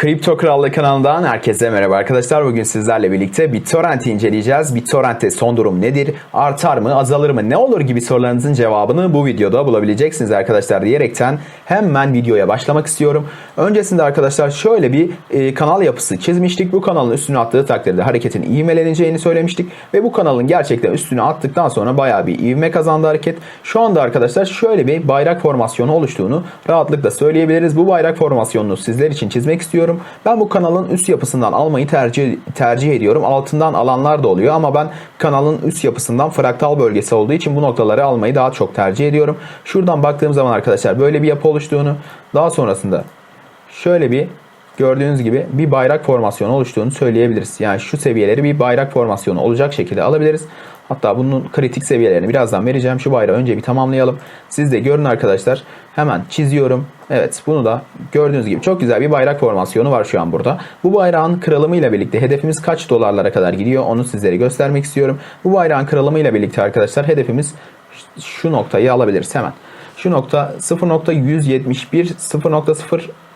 Kripto Krallığı kanalından herkese merhaba arkadaşlar. Bugün sizlerle birlikte BitTorrent'i inceleyeceğiz. BitTorrent'te son durum nedir? Artar mı, azalır mı, ne olur gibi sorularınızın cevabını bu videoda bulabileceksiniz arkadaşlar diyerekten hemen videoya başlamak istiyorum. Öncesinde arkadaşlar şöyle bir e, kanal yapısı çizmiştik. Bu kanalın üstüne attığı takdirde hareketin ivmeleneceğini söylemiştik. Ve bu kanalın gerçekten üstüne attıktan sonra bayağı bir ivme kazandı hareket. Şu anda arkadaşlar şöyle bir bayrak formasyonu oluştuğunu rahatlıkla söyleyebiliriz. Bu bayrak formasyonunu sizler için çizmek istiyorum. Ben bu kanalın üst yapısından almayı tercih tercih ediyorum. Altından alanlar da oluyor ama ben kanalın üst yapısından fraktal bölgesi olduğu için bu noktaları almayı daha çok tercih ediyorum. Şuradan baktığım zaman arkadaşlar böyle bir yapı oluştuğunu daha sonrasında şöyle bir gördüğünüz gibi bir bayrak formasyonu oluştuğunu söyleyebiliriz. Yani şu seviyeleri bir bayrak formasyonu olacak şekilde alabiliriz. Hatta bunun kritik seviyelerini birazdan vereceğim. Şu bayrağı önce bir tamamlayalım. Siz de görün arkadaşlar. Hemen çiziyorum. Evet bunu da gördüğünüz gibi çok güzel bir bayrak formasyonu var şu an burada. Bu bayrağın kırılımıyla birlikte hedefimiz kaç dolarlara kadar gidiyor onu sizlere göstermek istiyorum. Bu bayrağın kırılımıyla birlikte arkadaşlar hedefimiz şu noktayı alabiliriz hemen. Şu nokta 0.171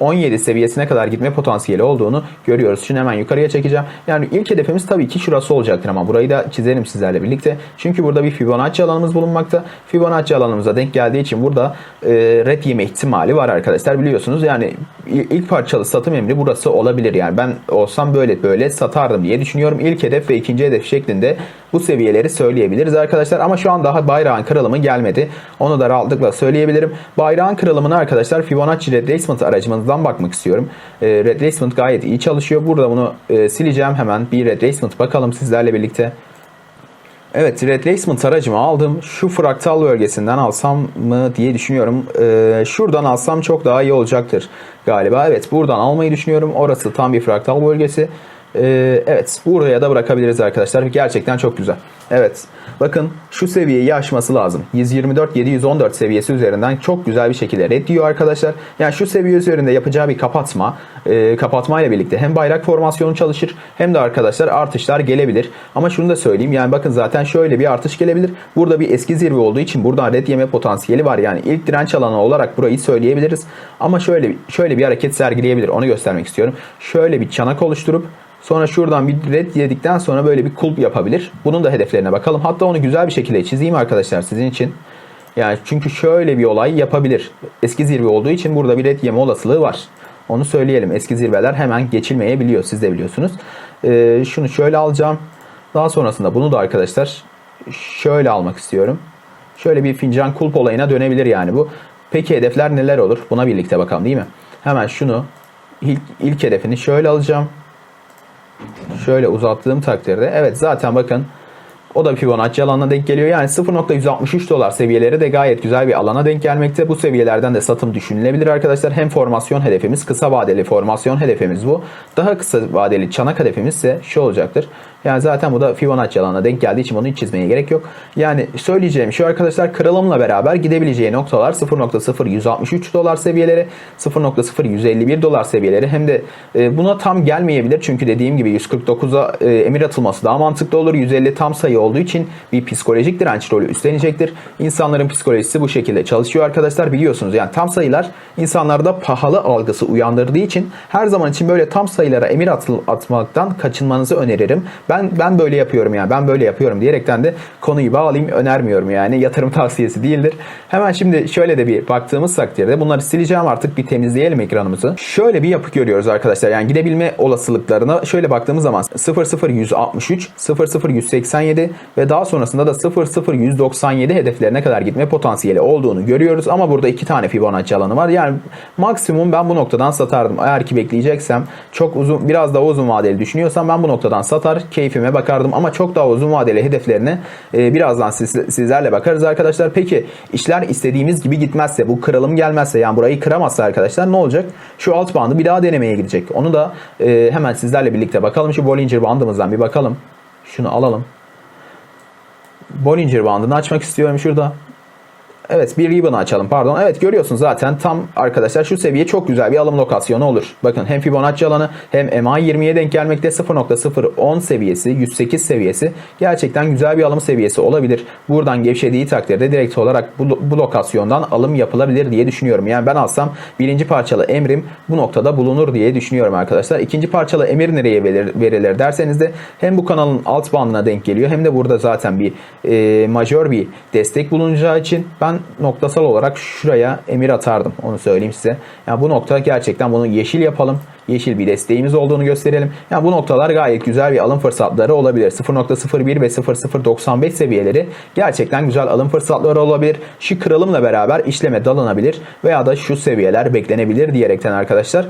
0.017 seviyesine kadar gitme potansiyeli olduğunu görüyoruz. Şimdi hemen yukarıya çekeceğim. Yani ilk hedefimiz tabii ki şurası olacaktır ama burayı da çizelim sizlerle birlikte. Çünkü burada bir Fibonacci alanımız bulunmakta. Fibonacci alanımıza denk geldiği için burada e, red yeme ihtimali var arkadaşlar biliyorsunuz. Yani ilk parçalı satım emri burası olabilir. Yani ben olsam böyle böyle satardım diye düşünüyorum. İlk hedef ve ikinci hedef şeklinde bu seviyeleri söyleyebiliriz arkadaşlar. Ama şu an daha bayrağın kırılımı gelmedi. Onu da rahatlıkla söyleyebilirim. Bayrağın kırılımını arkadaşlar Fibonacci Retracement aracımızdan bakmak istiyorum. E, Retracement gayet iyi çalışıyor. Burada bunu e, sileceğim hemen. Bir Retracement bakalım sizlerle birlikte. Evet retracement aracımı aldım. Şu fraktal bölgesinden alsam mı diye düşünüyorum. Ee, şuradan alsam çok daha iyi olacaktır galiba. Evet buradan almayı düşünüyorum. Orası tam bir fraktal bölgesi. Ee, evet buraya da bırakabiliriz arkadaşlar. Gerçekten çok güzel. Evet bakın şu seviyeyi aşması lazım. 124-714 seviyesi üzerinden çok güzel bir şekilde red diyor arkadaşlar. Yani şu seviye üzerinde yapacağı bir kapatma e, kapatmayla birlikte hem bayrak formasyonu çalışır hem de arkadaşlar artışlar gelebilir. Ama şunu da söyleyeyim yani bakın zaten şöyle bir artış gelebilir. Burada bir eski zirve olduğu için buradan red yeme potansiyeli var. Yani ilk direnç alanı olarak burayı söyleyebiliriz. Ama şöyle şöyle bir hareket sergileyebilir. Onu göstermek istiyorum. Şöyle bir çanak oluşturup Sonra şuradan bir red yedikten sonra böyle bir kulp yapabilir. Bunun da hedeflerine bakalım. Hatta onu güzel bir şekilde çizeyim arkadaşlar sizin için. Yani çünkü şöyle bir olay yapabilir. Eski zirve olduğu için burada bir red yeme olasılığı var. Onu söyleyelim. Eski zirveler hemen geçilmeyebiliyor. Siz de biliyorsunuz. Ee, şunu şöyle alacağım. Daha sonrasında bunu da arkadaşlar şöyle almak istiyorum. Şöyle bir fincan kulp olayına dönebilir yani bu. Peki hedefler neler olur? Buna birlikte bakalım değil mi? Hemen şunu ilk, ilk hedefini şöyle alacağım. Şöyle uzattığım takdirde evet zaten bakın o da Fibonacci alanına denk geliyor. Yani 0.163 dolar seviyeleri de gayet güzel bir alana denk gelmekte. Bu seviyelerden de satım düşünülebilir arkadaşlar. Hem formasyon hedefimiz, kısa vadeli formasyon hedefimiz bu. Daha kısa vadeli çanak hedefimiz ise şu olacaktır. Yani zaten bu da Fibonacci alanına denk geldiği için bunu hiç çizmeye gerek yok. Yani söyleyeceğim şu arkadaşlar kırılımla beraber gidebileceği noktalar 0.0163 dolar seviyeleri, 0.0151 dolar seviyeleri hem de e, buna tam gelmeyebilir. Çünkü dediğim gibi 149'a e, emir atılması daha mantıklı olur. 150 tam sayı olduğu için bir psikolojik direnç rolü üstlenecektir. İnsanların psikolojisi bu şekilde çalışıyor arkadaşlar biliyorsunuz. Yani tam sayılar insanlarda pahalı algısı uyandırdığı için her zaman için böyle tam sayılara emir atmaktan kaçınmanızı öneririm. Ben ben böyle yapıyorum yani ben böyle yapıyorum diyerekten de konuyu bağlayayım önermiyorum yani yatırım tavsiyesi değildir. Hemen şimdi şöyle de bir baktığımız takdirde bunları sileceğim artık bir temizleyelim ekranımızı. Şöyle bir yapı görüyoruz arkadaşlar yani gidebilme olasılıklarına şöyle baktığımız zaman 00163, 00187 ve daha sonrasında da 00197 hedeflerine kadar gitme potansiyeli olduğunu görüyoruz ama burada iki tane Fibonacci alanı var. Yani maksimum ben bu noktadan satardım. Eğer ki bekleyeceksem çok uzun biraz daha uzun vadeli düşünüyorsam ben bu noktadan satar keyfime bakardım ama çok daha uzun vadeli hedeflerine e, birazdan siz, sizlerle bakarız arkadaşlar. Peki işler istediğimiz gibi gitmezse bu kırılım gelmezse yani burayı kıramazsa arkadaşlar ne olacak? Şu alt bandı bir daha denemeye gidecek. Onu da e, hemen sizlerle birlikte bakalım. Şu Bollinger bandımızdan bir bakalım. Şunu alalım. Bollinger bandını açmak istiyorum şurada. Evet bir ribbon açalım pardon. Evet görüyorsunuz zaten tam arkadaşlar şu seviye çok güzel bir alım lokasyonu olur. Bakın hem Fibonacci alanı hem MA20'ye denk gelmekte 0.010 seviyesi 108 seviyesi gerçekten güzel bir alım seviyesi olabilir. Buradan gevşediği takdirde direkt olarak bu, bu lokasyondan alım yapılabilir diye düşünüyorum. Yani ben alsam birinci parçalı emrim bu noktada bulunur diye düşünüyorum arkadaşlar. İkinci parçalı emir nereye verilir, verilir derseniz de hem bu kanalın alt bandına denk geliyor hem de burada zaten bir e, majör bir destek bulunacağı için ben noktasal olarak şuraya emir atardım. Onu söyleyeyim size. Yani bu nokta gerçekten bunu yeşil yapalım. Yeşil bir desteğimiz olduğunu gösterelim. Yani bu noktalar gayet güzel bir alım fırsatları olabilir. 0.01 ve 0.095 seviyeleri gerçekten güzel alım fırsatları olabilir. Şu kırılımla beraber işleme dalınabilir veya da şu seviyeler beklenebilir diyerekten arkadaşlar.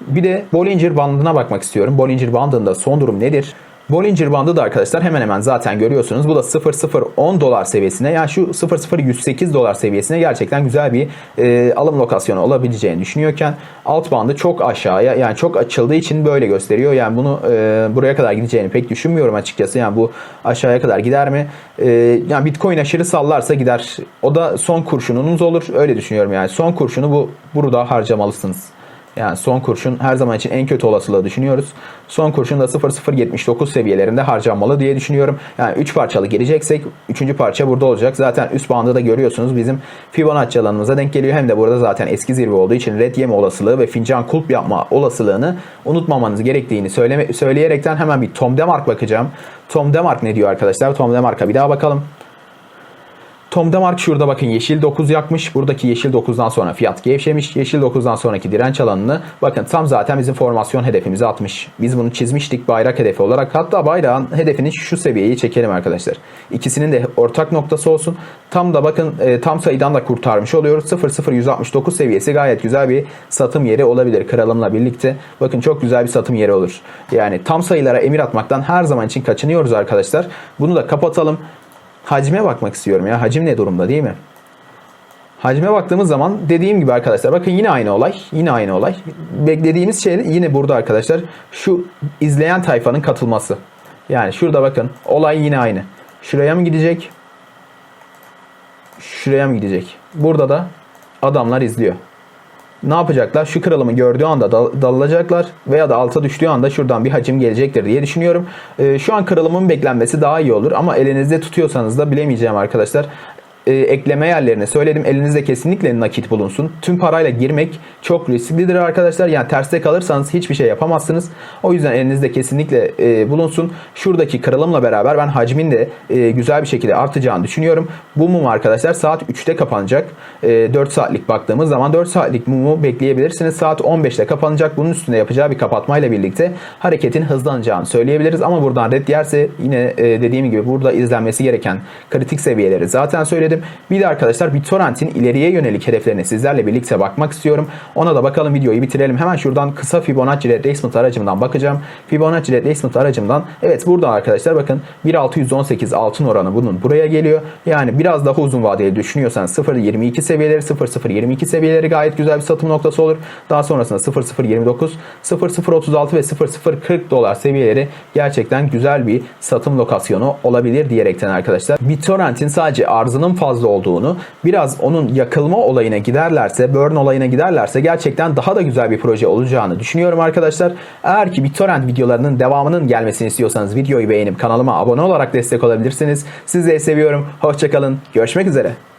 Bir de Bollinger bandına bakmak istiyorum. Bollinger bandında son durum nedir? Bollinger bandı da arkadaşlar hemen hemen zaten görüyorsunuz. Bu da 0010 dolar seviyesine yani şu 00108 dolar seviyesine gerçekten güzel bir e, alım lokasyonu olabileceğini düşünüyorken alt bandı çok aşağıya yani çok açıldığı için böyle gösteriyor. Yani bunu e, buraya kadar gideceğini pek düşünmüyorum açıkçası. Yani bu aşağıya kadar gider mi? E, yani Bitcoin aşırı sallarsa gider. O da son kurşununuz olur. Öyle düşünüyorum yani. Son kurşunu bu burada harcamalısınız. Yani son kurşun her zaman için en kötü olasılığı düşünüyoruz. Son kurşun da 0.079 seviyelerinde harcanmalı diye düşünüyorum. Yani 3 parçalı geleceksek 3. parça burada olacak. Zaten üst bandı da görüyorsunuz bizim Fibonacci alanımıza denk geliyor. Hem de burada zaten eski zirve olduğu için red yeme olasılığı ve fincan kulp yapma olasılığını unutmamanız gerektiğini söyleme, söyleyerekten hemen bir Tom Demark bakacağım. Tom Demark ne diyor arkadaşlar? Tom Demark'a bir daha bakalım. Tom Demark şurada bakın yeşil 9 yakmış. Buradaki yeşil 9'dan sonra fiyat gevşemiş. Yeşil 9'dan sonraki direnç alanını bakın tam zaten bizim formasyon hedefimizi atmış. Biz bunu çizmiştik bayrak hedefi olarak. Hatta bayrağın hedefini şu seviyeyi çekelim arkadaşlar. İkisinin de ortak noktası olsun. Tam da bakın e, tam sayıdan da kurtarmış oluyoruz. 00169 seviyesi gayet güzel bir satım yeri olabilir kralımla birlikte. Bakın çok güzel bir satım yeri olur. Yani tam sayılara emir atmaktan her zaman için kaçınıyoruz arkadaşlar. Bunu da kapatalım. Hacme bakmak istiyorum ya. Hacim ne durumda değil mi? Hacme baktığımız zaman dediğim gibi arkadaşlar bakın yine aynı olay. Yine aynı olay. Beklediğimiz şey yine burada arkadaşlar. Şu izleyen tayfanın katılması. Yani şurada bakın olay yine aynı. Şuraya mı gidecek? Şuraya mı gidecek? Burada da adamlar izliyor. Ne yapacaklar? Şu kırılımı gördüğü anda dal- dalacaklar veya da alta düştüğü anda şuradan bir hacim gelecektir diye düşünüyorum. Ee, şu an kırılımın beklenmesi daha iyi olur ama elinizde tutuyorsanız da bilemeyeceğim arkadaşlar e, ekleme yerlerini söyledim. Elinizde kesinlikle nakit bulunsun. Tüm parayla girmek çok risklidir arkadaşlar. Yani terste kalırsanız hiçbir şey yapamazsınız. O yüzden elinizde kesinlikle e, bulunsun. Şuradaki kırılımla beraber ben hacmin de e, güzel bir şekilde artacağını düşünüyorum. Bu mum arkadaşlar saat 3'te kapanacak. E, 4 saatlik baktığımız zaman 4 saatlik mumu bekleyebilirsiniz. Saat 15'te kapanacak. Bunun üstünde yapacağı bir kapatmayla birlikte hareketin hızlanacağını söyleyebiliriz. Ama buradan red yerse yine e, dediğim gibi burada izlenmesi gereken kritik seviyeleri zaten söyledim. Bir de arkadaşlar BitTorrent'in ileriye yönelik hedeflerine sizlerle birlikte bakmak istiyorum. Ona da bakalım videoyu bitirelim. Hemen şuradan kısa Fibonacci retracement aracımdan bakacağım. Fibonacci retracement aracımdan evet burada arkadaşlar bakın 1.618 altın oranı bunun buraya geliyor. Yani biraz daha uzun vadeli düşünüyorsanız 0.22 seviyeleri 0.022 seviyeleri gayet güzel bir satım noktası olur. Daha sonrasında 0.029 0.036 ve 0.040 dolar seviyeleri gerçekten güzel bir satım lokasyonu olabilir diyerekten arkadaşlar. BitTorrent'in sadece arzının fazla olduğunu, biraz onun yakılma olayına giderlerse, burn olayına giderlerse gerçekten daha da güzel bir proje olacağını düşünüyorum arkadaşlar. Eğer ki BitTorrent videolarının devamının gelmesini istiyorsanız videoyu beğenip kanalıma abone olarak destek olabilirsiniz. Sizleri seviyorum. Hoşçakalın. Görüşmek üzere.